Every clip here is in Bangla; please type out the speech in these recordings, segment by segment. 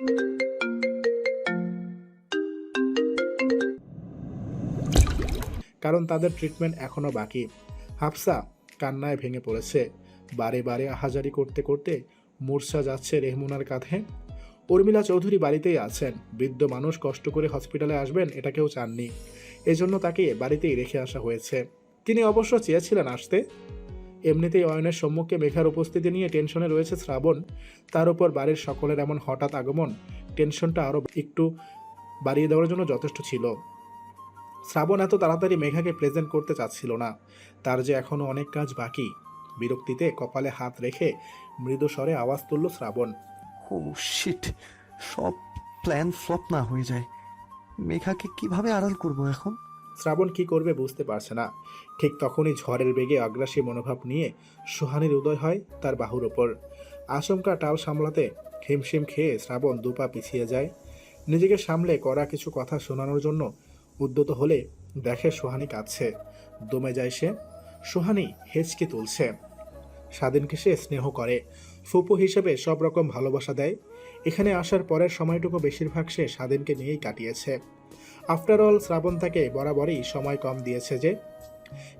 কারণ তাদের ট্রিটমেন্ট এখনও বাকি। হাফসা কান্নায় ভেঙে পড়েছে। বারে বারে আহাজারি করতে করতে মূর্ছা যাচ্ছে রেহমুনার কাঁধে। উর্মিলা চৌধুরী বাড়িতেই আছেন। বৃদ্ধ মানুষ কষ্ট করে হসপিটালে আসবেন, এটা কেউ চাননি। এজন্য তাকে বাড়িতেই রেখে আসা হয়েছে। তিনি অবশ্য চেয়েছিলেন আসতে। এমনিতেই অয়নের সম্মুখে মেঘার উপস্থিতি নিয়ে টেনশনে রয়েছে শ্রাবণ। তার উপর বাড়ির সকলের এমন হঠাৎ আগমন, টেনশনটা আরও একটু বাড়িয়ে দেওয়ার জন্য যথেষ্ট ছিল। শ্রাবণ এত তাড়াতাড়ি মেঘাকে প্রেজেন্ট করতে চাচ্ছিল না। তার যে এখনও অনেক কাজ বাকি। বিরক্তিতে কপালে হাত রেখে মৃদু স্বরে আওয়াজ তুলল শ্রাবণ। ও শিট সব প্ল্যান ফ্লপ না হয়ে যায়। মেঘাকে কীভাবে আড়াল করব এখন? শ্রাবণ কি করবে বুঝতে পারছে না। ঠিক তখনই ঝড়ের বেগে অগ্রাসী মনোভাব নিয়ে সুহানির উদয় হয় তার বাহুর ওপর। আশঙ্কা টাল সামলাতে হিমশিম খেয়ে শ্রাবণ দুপা পিছিয়ে যায়। নিজেকে সামলে করা কিছু কথা শোনানোর জন্য উদ্যত হলে দেখে সোহানি কাঁদছে। দমে যায় সে। সোহানি হেঁচকে তুলছে। স্বাধীনকে সে স্নেহ করে। ফুপু হিসেবে সব রকম ভালোবাসা দেয়। এখানে আসার পরের সময়টুকু বেশিরভাগ সে স্বাধীনকে নিয়েই কাটিয়েছে। আফটার অল শ্রাবণ তাকে বরাবরই সময় কম দিয়েছে যে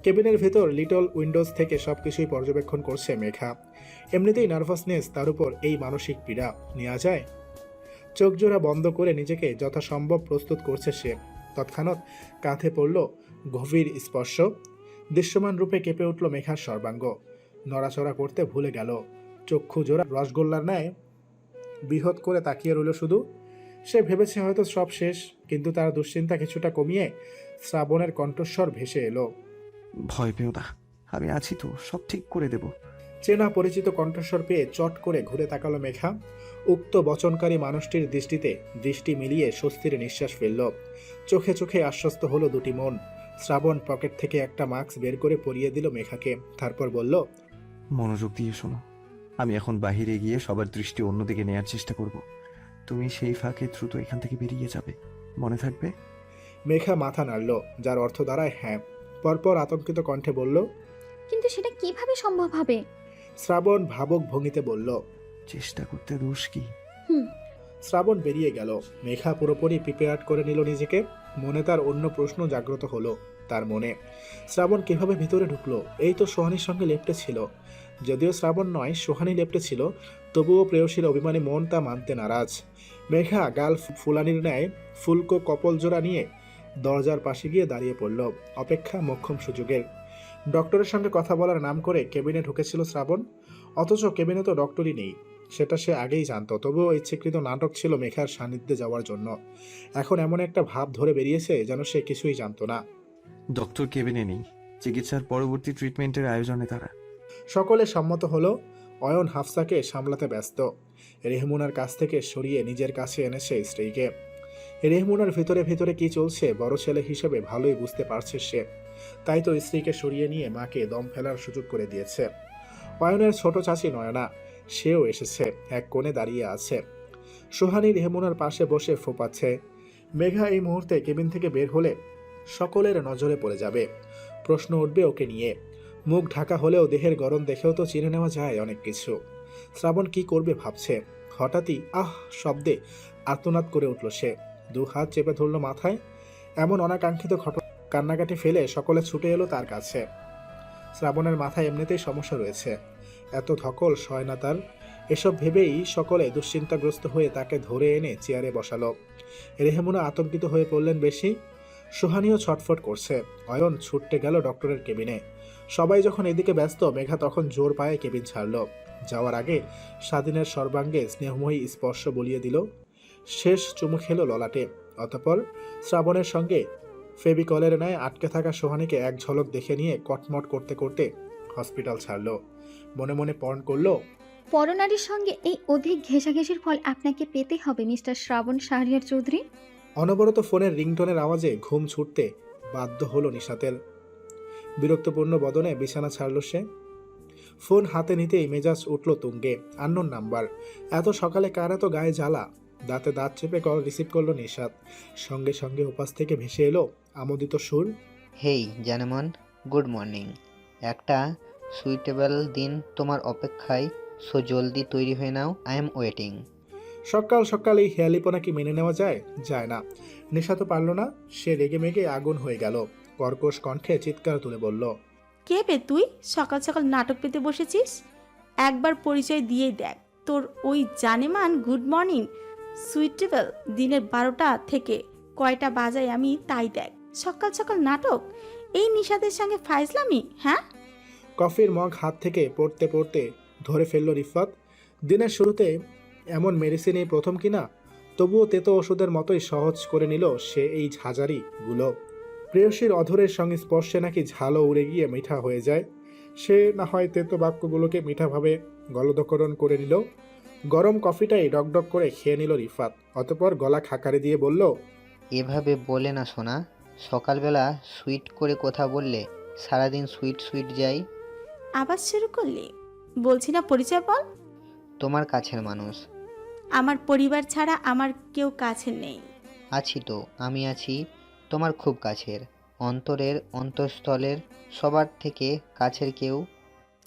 কেবিনের ভেতর লিটল উইন্ডোজ থেকে সব কিছুই পর্যবেক্ষণ করছে মেঘা। এমনিতেই নার্ভাসনেস তার উপর এই মানসিক পীড়া। নেওয়া যায়? চোখ জোড়া বন্ধ করে নিজেকে যথাসম্ভব প্রস্তুত করছে সে। তৎক্ষণাৎ কাঁধে পড়ল গভীর স্পর্শ। দৃশ্যমান রূপে কেঁপে উঠল মেঘার সর্বাঙ্গ। নড়াচড়া করতে ভুলে গেল। চক্ষু জোড়া রসগোল্লার ন্যায়। বৃহৎ করে তাকিয়ে রইল শুধু। সে ভেবেছে হয়তো সব শেষ কিন্তু তার দুশ্চিন্তা কিছুটা কমিয়ে শ্রাবণের কণ্ঠস্বর ভেসে এলো। ভয় পেও না আমি আছি তো সব ঠিক করে দেব। চেনা পরিচিত কণ্ঠস্বর পেয়ে চট করে ঘুরে তাকালো মেঘা। উক্ত বচনকারী মানুষটির দৃষ্টিতে দৃষ্টি মিলিয়ে স্বস্তির নিঃশ্বাস ফেলল। চোখে চোখে আশ্বস্ত হলো দুটি মন। শ্রাবণ পকেট থেকে একটা মাস্ক বের করে পরিয়ে দিল মেঘাকে তারপর বলল মনোযোগ দিয়ে শোনো আমি এখন বাহিরে গিয়ে সবার দৃষ্টি অন্যদিকে নেয়ার চেষ্টা করব। তুমি সেই ফাঁকে দ্রুত এখান থেকে বেরিয়ে যাবে। মনে থাকবে? মেঘা মাথা নাড়ল যার অর্থ দাঁড়ায় হ্যাঁ। পরপর আতঙ্কিত কণ্ঠে বলল কিন্তু সেটা কীভাবে সম্ভব হবে? শ্রাবণ ভাবক ভঙ্গিতে বলল চেষ্টা করতে দোষ কি? হুম। শ্রাবণ বেরিয়ে গেল। মেঘা পুরোপুরি প্রিপেয়ার করে নিল নিজেকে। মনে তার অন্য প্রশ্ন জাগ্রত হলো তার মনে শ্রাবণ কীভাবে ভিতরে ঢুকলো? এই তো সোহানির সঙ্গে লেপটে ছিল। যদিও শ্রাবণ নয়, সোহানি লেপটে ছিল, তবুও প্রেয়সীর অভিমানী মন তা মানতে নারাজ। মেঘা গাল ফুলানির ন্যায় ফুলকো কপল জোড়া নিয়ে দরজার পাশে গিয়ে দাঁড়িয়ে পড়ল, অপেক্ষা মক্ষম সুযোগের। ডক্টরের সঙ্গে কথা বলার নাম করে কেবিনে ঢুকেছিল শ্রাবণ, অথচ কেবিনে তো ডক্টরই নেই, সেটা সে আগেই জানতো, তবুও ইচ্ছেকৃত নাটক ছিল মেঘার সান্নিধ্যে যাওয়ার জন্য। এখন এমন একটা ভাব ধরে বেরিয়েছে যেন সে কিছুই জানতো না। ডক্টর কেবিনে নেই, চিকিৎসার পরবর্তী ট্রিটমেন্টের আয়োজনে তারা। সকলে সম্মত হলো, অয়ন হাফসাকে সামলাতে ব্যস্ত। রেহমুনার কাছ থেকে সরিয়ে নিজের কাছে এনেছে স্ত্রীকে। রেহমুনার ভিতরে ভিতরে কি চলছে, বড় ছেলে হিসেবে ভালোই বুঝতে পারছে সে। তাই তো স্ত্রীকে সরিয়ে নিয়ে মাকে দম ফেলার সুযোগ করে দিয়েছে। অয়নের ছোট চাচি নয়না, সেও এসেছে, এক কোণে দাঁড়িয়ে আছে। সোহানি রেহমুনার পাশে বসে ফোপাচ্ছে মেঘা এই মুহূর্তে কেবিন থেকে বের হলে সকলের নজরে পড়ে যাবে। প্রশ্ন উঠবে ওকে নিয়ে। মুখ ঢাকা হলেও দেহের গরম দেখেও তো চিনে নেওয়া যায় অনেক কিছু। শ্রাবণ কি করবে ভাবছে। হঠাৎই আহ, শব্দে আর্তনাদ করে উঠল সে। দু হাত চেপে ধরল মাথায়। এমন অনাকাঙ্ক্ষিত ঘটনা কান্নাকাটি ফেলে সকলে ছুটে এলো তার কাছে। শ্রাবণের মাথায় এমনিতেই সমস্যা রয়েছে। এত ধকল, সয় না তার। এসব ভেবেই সকলে দুশ্চিন্তাগ্রস্ত হয়ে তাকে ধরে এনে চেয়ারে বসালো। রেহেমুনা আতঙ্কিত হয়ে পড়লেন বেশি। সোহানিও ছটফট করছে। অয়ন ছুটতে গেল ডক্টরের কেবিনে। সবাই যখন এদিকে ব্যস্ত মেঘা তখন জোর পায়ে কেবিন ছাড়ল। যাওয়ার আগে স্বাধীনের সর্বাঙ্গে স্নেহময়ী স্পর্শ বলিয়ে দিল। শেষ চুমু খেলো ললাটে। অতঃপর শ্রাবণের সঙ্গে ফেবিকলের ন্যায় আটকে থাকা সোহানিকে এক ঝলক দেখে নিয়ে কটমট করতে করতে হসপিটাল ছাড়ল। মনে মনে পণ করল পরনারীর সঙ্গে এই অধিক ঘেঁষাঘেঁষির ফল আপনাকে পেতে হবে মিস্টার শ্রাবণ শাহরিয়ার চৌধুরী। অনবরত ফোনের রিংটনের আওয়াজে ঘুম ছুটতে বাধ্য হলো নিশাতের বিরক্তপূর্ণ বদনে বিছানা ছাড়ল সে। ফোন হাতে নিতেই মেজাজ উঠল তুঙ্গে। আন্নোর নাম্বার। এত সকালে কার এত গায়ে জ্বালা? দাঁতে দাঁত চেপে কল রিসিভ করল নিশাত সঙ্গে সঙ্গে উপাস থেকে ভেসে এলো আমোদিত সুর। হেই জানেমন গুড মর্নিং। একটা সুইটেবল দিন তোমার অপেক্ষায় সো জলদি তৈরি হয়ে নাও আই এম ওয়েটিং। সকাল সকাল এই হেয়ালিপনা কি মেনে নেওয়া যায়? যায় না। নেশা তো পারল না সে রেগে মেগে আগুন হয়ে গেল। কর্কশ কণ্ঠে চিৎকার তুলে বলল কে পে তুই? সকাল সকাল নাটক পেতে বসেছিস? একবার পরিচয় দিয়ে দেখ। তোর ওই জানেমান গুড মর্নিং সুইটেবল দিনের বারোটা থেকে কয়টা বাজায় আমি তাই দেখ। সকাল সকাল নাটক? এই নিষাদের সঙ্গে ফাইজলামি হ্যাঁ? কফির মগ হাত থেকে পড়তে পড়তে ধরে ফেলল রিফাত দিনের শুরুতে এমন মেডিসিনই প্রথম কিনা? তবুও তেতো ওষুধের মতোই সহজ করে নিল সে এই ঝাঁঝারিগুলো। প্রেয়সীর অধরের সঙ্গে স্পর্শে নাকি ঝালও উড়ে গিয়ে মিঠা হয়ে যায়। সে না হয় তেতো বাক্যগুলোকে মিঠাভাবে গলদকরণ করে নিল। গরম কফিটাই ডকডক করে খেয়ে নিল রিফাত। অতপর গলা খাকারে দিয়ে বলল এভাবে বলে না শোনা সকালবেলা সুইট করে কথা বললে সারাদিন সুইট সুইট যাই। আবার শুরু করলি? বলছি না পরিচয় বল। তোমার কাছের মানুষ। আমার পরিবার ছাড়া আমার কেউ কাছে নেই। আছি তো আমি আছি। তোমার খুব কাছের। অন্তরের অন্তঃস্থলের সবার থেকে কাছের কেউ?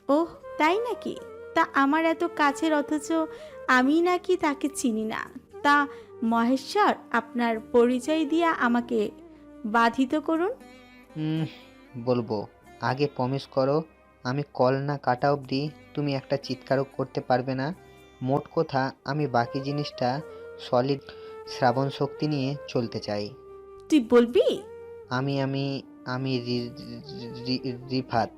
ওহ তাই নাকি? তা আমার এত কাছের অথচ আমি নাকি তাকে চিনি না। তা মহেশ্বর আপনার পরিচয় দিয়া আমাকে বাধিত করুন। উম, বলব আগে প্রমিস করো আমি কল না কাটা অবধি তুমি একটা চিৎকারও করতে পারবে না। মোট কথা আমি বাকি জিনিসটা সলিড শ্রাবণ শক্তি নিয়ে চলতে চাই। তুই বলবি? আমি আমি আমি রি- রি- রি- রিফাত।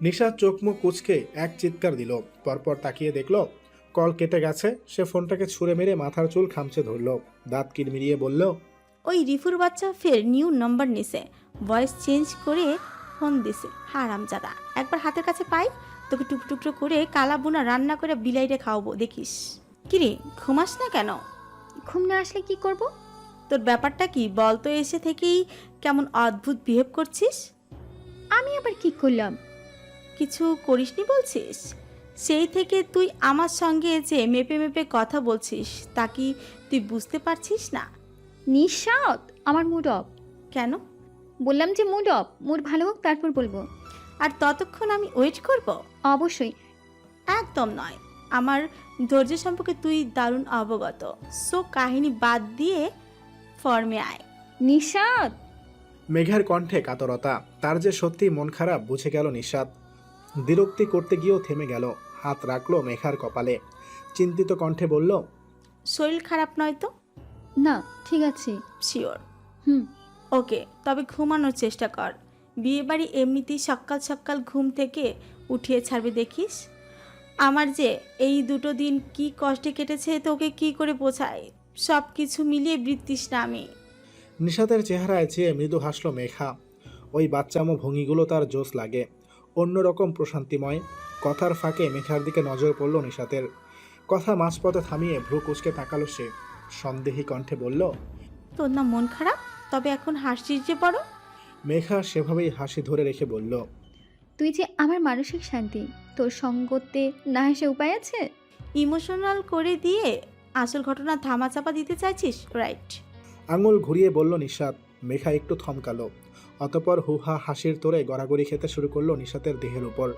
নিশা চোখ মুখ কুচকে এক চিৎকার দিল। পরপর তাকিয়ে দেখল কল কেটে গেছে। সে ফোনটাকে ছুঁড়ে মেরে মাথার চুল খামচে ধরলো। দাঁত কিরমিরিয়ে বলল ওই রিফুর বাচ্চা ফের নিউ নম্বর নিছে। ভয়েস চেঞ্জ করে ফোন দিছে। হারামজাদা একবার হাতের কাছে পাই। তোকে টুকটুকরো করে কালা বুনা রান্না করে বিলাইরে খাওয়াবো দেখিস। কিরে ঘুমাস না কেন? ঘুম না আসলে কি করব? তোর ব্যাপারটা কি? বল তো এসে থেকেই কেমন অদ্ভুত বিহেভ করছিস? আমি আবার কি করলাম? কিছু করিসনি বলছিস? সেই থেকে তুই আমার সঙ্গে যে মেপে মেপে কথা বলছিস তা কি তুই বুঝতে পারছিস না? নিঃসাত আমার মুড অফ কেন? বললাম যে মুড অফ মুড ভালো হোক তারপর বলব। আর ততক্ষণ আমি ওয়েট করব? অবশ্যই। একদম নয়। আমার ধৈর্য সম্পর্কে তুই দারুণ অবগত। সো কাহিনী বাদ দিয়ে ফর্মে আয়। নিঃসাত মেঘের কণ্ঠে কাতরতা তার যে সত্যি মন খারাপ বুঝে গেল নিষাদ বিরক্তি করতে গিয়েও থেমে গেল হাত রাখল মেঘার কপালে। চিন্তিত কণ্ঠে বলল শরীর খারাপ নয় তো? না ঠিক আছে। শিওর হুম। ওকে তবে ঘুমানোর চেষ্টা কর। বিয়ে বাড়ি এমনিতেই সকাল সকাল ঘুম থেকে উঠিয়ে ছাড়বে দেখিস? আমার যে এই দুটো দিন কি কষ্টে কেটেছে তোকে কি করে বোঝায়? সব কিছু মিলিয়ে বৃত্তিস না আমি। নিষাদের চেহারায় চেয়ে মৃদু হাসলো মেঘা। ওই বাচ্চামো ভঙ্গিগুলো তার জোশ লাগে। অন্যরকম প্রশান্তিময়। কথার ফাঁকে মেঘার দিকে নজর পড়ল নিষাদের। কথা মাঝপথে থামিয়ে ভ্রু কুচকে তাকালো সে। সন্দেহী কণ্ঠে বলল তোর না মন খারাপ? তবে এখন হাসছিস যে বড় মেঘা সেভাবেই হাসি ধরে রেখে বলল তুই যে আমার মানসিক শান্তি তোর সঙ্গতে না হেসে উপায় আছে? ইমোশনাল করে দিয়ে আসল ঘটনা ধামাচাপা দিতে চাইছিস? রাইট আঙুল ঘুরিয়ে বলল নিষাদ, মেঘা একটু থমকালো। অতপর হুহা হাসির তোরে গড়াগড়ি খেতে শুরু করল নিষাদের দেহের উপর।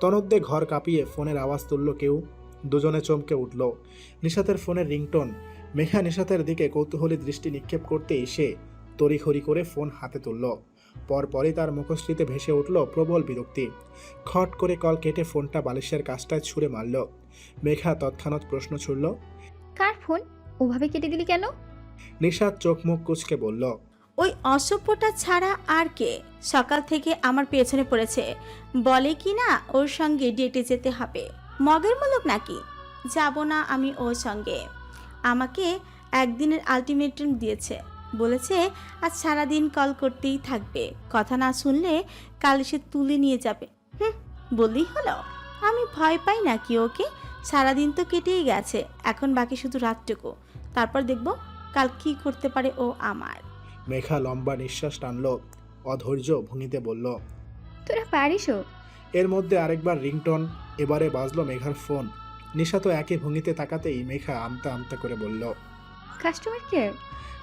তনদ্দে ঘর কাঁপিয়ে ফোনের আওয়াজ তুলল কেউ। দুজনে চমকে উঠল। নিষাদের ফোনের রিংটোন। মেঘা নিষাদের দিকে কৌতূহলী দৃষ্টি নিক্ষেপ করতে এসে তড়িঘড়ি করে ফোন হাতে তুলল। পরপরই তার মুখশ্রীতে ভেসে উঠল প্রবল বিরক্তি। খট করে কল কেটে ফোনটা বালিশের কাজটায় ছুঁড়ে মারল। মেঘা তৎক্ষণাৎ প্রশ্ন ছুড়ল কার ফোন? ওভাবে কেটে দিলি কেন? নিষাদ চোখ মুখ কুচকে বলল ওই অসভ্যটা ছাড়া আর কে? সকাল থেকে আমার পেছনে পড়েছে। বলে কি না ওর সঙ্গে ডেটে যেতে হবে? মগের মূলক নাকি? যাব না আমি ওর সঙ্গে। আমাকে একদিনের আলটিমেটাম দিয়েছে। বলেছে আজ সারাদিন কল করতেই থাকবে। কথা না শুনলে কাল সে তুলে নিয়ে যাবে। হুম বললেই হলো। আমি ভয় পাই নাকি ওকে? সারাদিন তো কেটেই গেছে এখন বাকি শুধু রাতটুকু। তারপর দেখব কাল কি করতে পারে ও আমার। মেঘা লম্বা নিঃশ্বাস টানল অধৈর্য ভঙ্গিতে বলল তোরা পারিসও এর মধ্যে আরেকবার রিংটন এবারে বাজলো মেঘার ফোন। নিশা তো একই ভঙ্গিতে তাকাতেই মেঘা আমতা আমতা করে বলল কাস্টমার কেয়ার?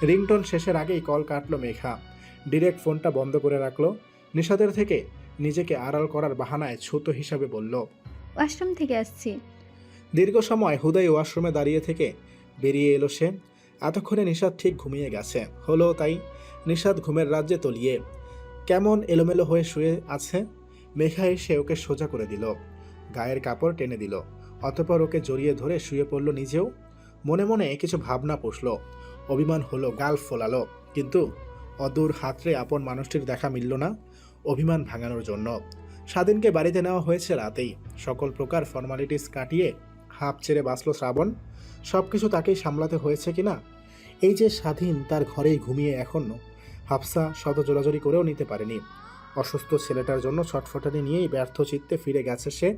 রিংটন শেষের আগেই কল কাটলো মেঘা। ডিরেক্ট ফোনটা বন্ধ করে রাখল। নিশাদের থেকে নিজেকে আড়াল করার বাহানায় ছুতো হিসাবে বলল ওয়াশরুম থেকে আসছি। দীর্ঘ সময় হুদয় ওয়াশরুমে দাঁড়িয়ে থেকে বেরিয়ে এলো সে। এতক্ষণে নিষাদ ঠিক ঘুমিয়ে গেছে। হলো তাই নিষাদ ঘুমের রাজ্যে তলিয়ে কেমন এলোমেলো হয়ে শুয়ে আছে? মেঘা এসে ওকে সোজা করে দিল। গায়ের কাপড় টেনে দিল। অতপর ওকে জড়িয়ে ধরে শুয়ে পড়ল নিজেও। মনে মনে কিছু ভাবনা পুষল। অভিমান হলো, গাল ফোলালো। কিন্তু অদূর হাতরে আপন মানুষটির দেখা মিলল না অভিমান ভাঙানোর জন্য। স্বাধীনকে বাড়িতে নেওয়া হয়েছে রাতেই। সকল প্রকার ফর্মালিটিস কাটিয়ে হাঁপ ছেড়ে বাঁচল শ্রাবণ। সব কিছু তাকেই সামলাতে হয়েছে কিনা এই যে স্বাধীন, তার ঘরেই ঘুমিয়ে এখনও। হাফসা শত জোরাজোরি করেও নিতে পারেনি। অসুস্থ ছেলেটার জন্য ছটফটানি নিয়েই ব্যর্থ চিত্তে ফিরে গেছে সে।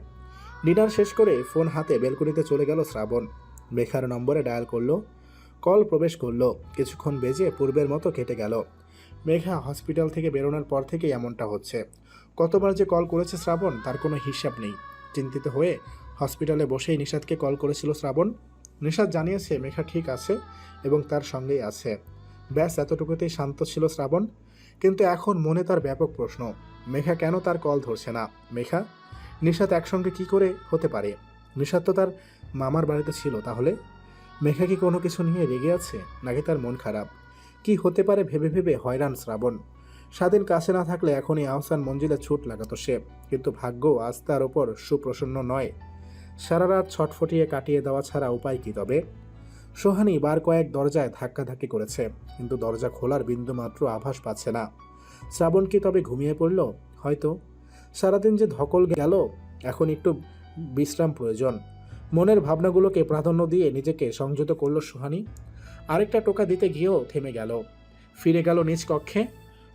ডিনার শেষ করে ফোন হাতে বেলকুনিতে চলে গেল শ্রাবণ। মেঘার নম্বরে ডায়াল করল, কল প্রবেশ করল, কিছুক্ষণ বেজে পূর্বের মতো কেটে গেল। মেঘা হসপিটাল থেকে বেরোনোর পর থেকেই এমনটা হচ্ছে। কতবার যে কল করেছে শ্রাবণ, তার কোনো হিসাব নেই। চিন্তিত হয়ে হসপিটালে বসেই নিষাদকে কল করেছিল শ্রাবণ। নিষাদ জানিয়েছে, মেঘা ঠিক আছে এবং তার সঙ্গেই আছে। ব্যাস, এতটুকুতেই শান্ত ছিল শ্রাবণ। কিন্তু এখন মনে তার ব্যাপক প্রশ্ন, মেঘা কেন তার কল ধরছে না? মেঘা, নিষাদ একসঙ্গে কি করে হতে পারে? নিষাদ তো তার মামার বাড়িতে ছিল তাহলে? মেঘা কি কোনো কিছু নিয়ে রেগে আছে নাকি তার মন খারাপ? কি হতে পারে ভেবে ভেবে হয়রান শ্রাবণ। স্বাধীন কাছে না থাকলে এখনই আহসান মঞ্জিলে ছুট লাগাতো সে। কিন্তু ভাগ্য আজ তার ওপর সুপ্রসন্ন নয়। সারা রাত ছটফটিয়ে কাটিয়ে দেওয়া ছাড়া উপায় কি তবে? সোহানি বার কয়েক দরজায় ধাক্কাধাক্কি করেছে, কিন্তু দরজা খোলার বিন্দুমাত্র আভাস পাচ্ছে না। শ্রাবণ কি তবে ঘুমিয়ে পড়ল? হয়তো। সারাদিন যে ধকল গেল, এখন একটু বিশ্রাম প্রয়োজন। মনের ভাবনাগুলোকে প্রাধান্য দিয়ে নিজেকে সংযত করল সোহানি। আরেকটা টোকা দিতে গিয়েও থেমে গেল। ফিরে গেল নিজ কক্ষে।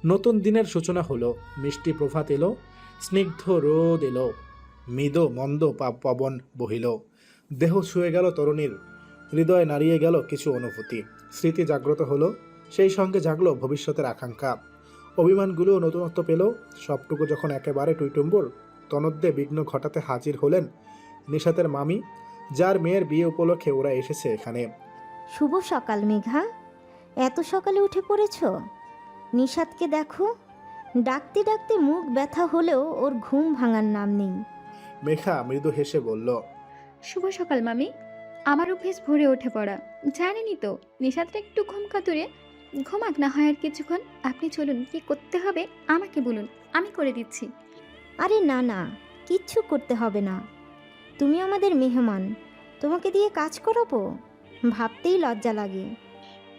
নতুন দিনের সূচনা হলো, মিষ্টি প্রভাত এলো, স্নিগ্ধ রোদ এলো। মৃদ, মন্দ পবন বহিল। দেহ শুয়ে গেল তরুণীর, হৃদয় নাড়িয়ে গেল কিছু অনুভূতি। স্মৃতি জাগ্রত হলো, সেই সঙ্গে জাগলো ভবিষ্যতের আকাঙ্ক্ষা। অভিমানগুলো নতুনত্ব পেল, সবটুকু যখন একেবারে টুইটুম্বুর, তনদ্দে বিঘ্ন ঘটাতে হাজির হলেন নিশাতের মামি, যার মেয়ের বিয়ে উপলক্ষে ওরা এসেছে এখানে। শুভ সকাল, মেঘা। এত সকালে উঠে পড়েছ? নিষাদকে দেখো। ডাকতে ডাকতে মুখ ব্যথা হলেও ওর ঘুম ভাঙার নাম নেই। মেঘা মৃদু হেসে বলল শুভ সকাল মামি। আমার অভ্যেস ভোরে উঠে পড়া। জানেনই তো নিশাদটা একটু ঘুম কাতুরে। ঘুমাক না হয় আর কিছুক্ষণ। আপনি চলুন কি করতে হবে? আমাকে বলুন আমি করে দিচ্ছি। আরে না না কিচ্ছু করতে হবে না। তুমি আমাদের মেহমান। তোমাকে দিয়ে কাজ করাবো? ভাবতেই লজ্জা লাগে।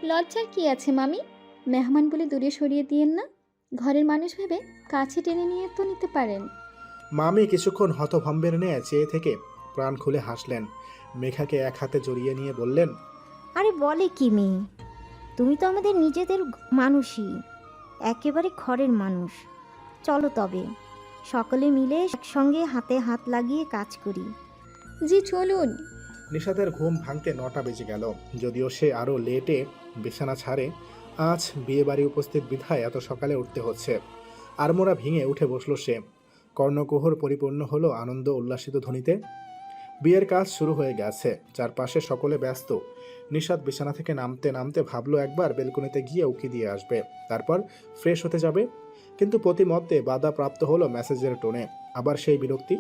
লজ্জার কি আছে মামি? মেহমান বলে দূরে সরিয়ে দিয়েন না? ঘরের মানুষ ভেবে কাছে টেনে নিয়ে তো নিতে পারেন। মামি কিছুক্ষণ হতভম্বের নিয়ে চেয়ে থেকে প্রাণ খুলে হাসলেন। মেঘাকে এক হাতে জড়িয়ে নিয়ে বললেন আরে বলে কি মেয়ে? তুমি তো আমাদের নিজেদের মানুষই একেবারে ঘরের মানুষ। চলো তবে সকলে মিলে একসঙ্গে হাতে হাত লাগিয়ে কাজ করি। জি চলুন। নিশাদের ঘুম ভাঙতে নটা বেজে গেল যদিও সে আরও লেটে বিছানা ছাড়ে। আজ বিয়ে বাড়ি উপস্থিত বিধায় এত সকালে উঠতে হচ্ছে। আড়মোড়া ভেঙে উঠে বসল সে। কর্ণকুহর পরিপূর্ণ হলো আনন্দ উল্লাসিত ধ্বনিতে। বিয়ের কাজ শুরু হয়ে গেছে। চারপাশে সকলে ব্যস্ত। নিশাদ বিছানা থেকে নামতে নামতে ভাবলো একবার বেলকনিতে গিয়ে উকি দিয়ে আসবে। তারপর ফ্রেশ হতে যাবে। কিন্তু প্রতিমধ্যে বাধা প্রাপ্ত হলো মেসেজের টোনে। আবার সেই বিরক্তি।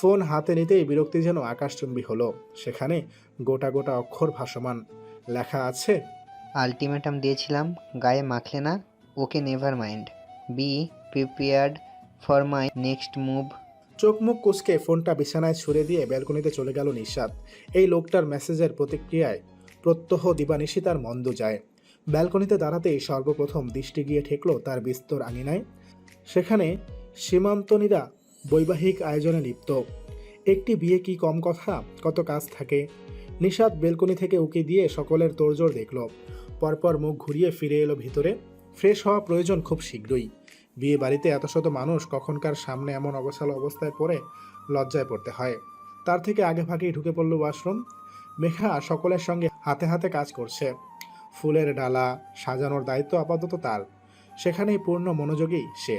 ফোন হাতে নিতেই বিরক্তি যেন আকাশচুম্বী হলো। সেখানে গোটা গোটা অক্ষর ভাসমান। লেখা আছে, আলটিমেটাম দিয়েছিলাম, গায়ে মাখলে না, okay never mind. Be, prepared for my next move চোখ মুখ কুচকে ফোনটা বিছানায় ছুড়ে দিয়ে ব্যালকনিতে চলে গেল নিঃস্বাদ এই লোকটার মেসেজের প্রতিক্রিয়ায় প্রত্যহ দিবানিশি তার মন্দ যায়। ব্যালকনিতে দাঁড়াতেই সর্বপ্রথম দৃষ্টি গিয়ে ঠেকলো তার বিস্তর আঙিনায়। সেখানে সীমান্তনীরা বৈবাহিক আয়োজনে লিপ্ত। একটি বিয়ে কি কম কথা? কত কাজ থাকে? নিষাদ বেলকনি থেকে উকি দিয়ে সকলের তোড়জোড় দেখল। পরপর মুখ ঘুরিয়ে ফিরে এলো ভিতরে। ফ্রেশ হওয়া প্রয়োজন খুব শীঘ্রই। বিয়ে বাড়িতে এত শত মানুষ কখনকার সামনে এমন অবসাল অবস্থায় পড়ে লজ্জায় পড়তে হয়। তার থেকে আগে ভাগেই ঢুকে পড়ল ওয়াশরুম। মেঘা সকলের সঙ্গে হাতে হাতে কাজ করছে। ফুলের ডালা, সাজানোর দায়িত্ব আপাতত তার। সেখানেই পূর্ণ মনোযোগী সে।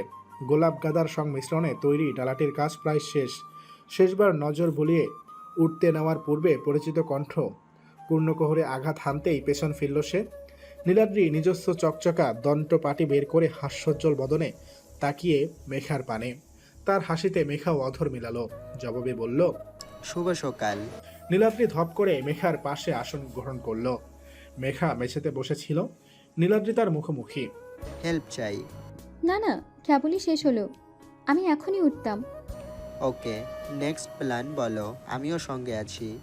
গোলাপ গাদার সংমিশ্রণে তৈরি ডালাটির কাজ প্রায় শেষ। শেষবার নজর বুলিয়ে উঠতে নেওয়ার পূর্বে পরিচিত কণ্ঠ পূর্ণকোহরে আঘাত হানতেই পেছন ফিরল সে। নীলাদ্রি নিজস্ব চকচকা দন্ত পাটি বের করে হাস্যোজ্জ্বল বদনে তাকিয়ে মেঘার পানে। তার হাসিতে মেঘাও অধর মিলালো। জবাবে বলল শুভ সকাল। নীলাদ্রি ধপ করে মেঘার পাশে আসন গ্রহণ করল। মেঘা মেঝেতে বসেছিল। নীলাদ্রি তার মুখোমুখি। হেল্প চাই। না না কেবলই শেষ হলো। আমি এখনই উঠতাম। ওকে নেক্সট প্ল্যান বলো। আমিও সঙ্গে আছি।